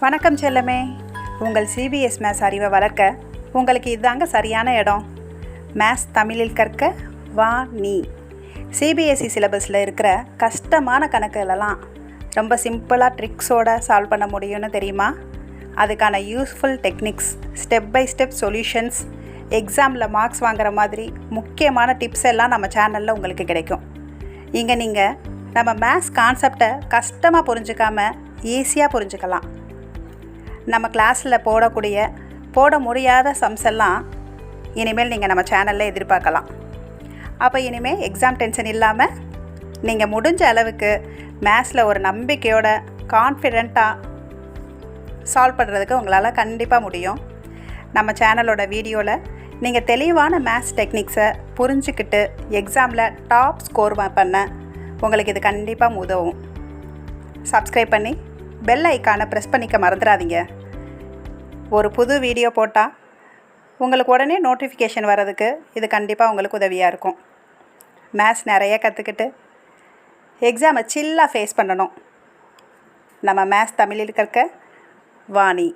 வணக்கம் செல்லமே. உங்கள் CBS maths அறிவை வளர்க்க உங்களுக்கு இதுதாங்க சரியான இடம். மேத்ஸ் தமிழில் கற்க வா நீ. சிபிஎஸ்சி சிலபஸில் இருக்கிற கஷ்டமான கணக்குகளெல்லாம் ரொம்ப சிம்பிளாக ட்ரிக்ஸோடு சால்வ் பண்ண முடியும்னு தெரியுமா? அதுக்கான useful techniques step by step solutions எக்ஸாமில் மார்க்ஸ் வாங்குற மாதிரி முக்கியமான டிப்ஸ் எல்லாம் நம்ம சேனலில் உங்களுக்கு கிடைக்கும். இங்கே நீங்கள் நம்ம மேத்ஸ் கான்செப்டை கஷ்டமாக புரிஞ்சுக்காமல் ஈஸியாக புரிஞ்சுக்கலாம். நம்ம கிளாஸில் போடக்கூடிய போட முடியாத சம்ஸ் எல்லாம் இனிமேல் நீங்கள் நம்ம சேனலில் எதிர்பார்க்கலாம். அப்போ இனிமேல் எக்ஸாம் டென்ஷன் இல்லாமல் நீங்கள் முடிஞ்ச அளவுக்கு மேத்ஸில் ஒரு நம்பிக்கையோட கான்ஃபிடெண்ட்டாக சால்வ் பண்ணுறதுக்கு உங்களால் கண்டிப்பாக முடியும். நம்ம சேனலோட வீடியோவில் நீங்கள் தெளிவான மேத்ஸ் டெக்னிக்ஸை புரிஞ்சுக்கிட்டு எக்ஸாமில் டாப் ஸ்கோர் பண்ண உங்களுக்கு இது கண்டிப்பாக உதவும். சப்ஸ்கிரைப் பண்ணி பெல் ஐக்கானை ப்ரெஸ் பண்ணிக்க மறந்துடாதீங்க. ஒரு புது வீடியோ போட்டால் உங்களுக்கு உடனே நோட்டிஃபிகேஷன் வர்றதுக்கு இது கண்டிப்பாக உங்களுக்கு உதவியாக இருக்கும். மேத்ஸ் நிறைய கற்றுக்கிட்டு எக்ஸாமை சில்லாக ஃபேஸ் பண்ணணும். நம்ம மேத்ஸ் தமிழில் கற்க வாணி.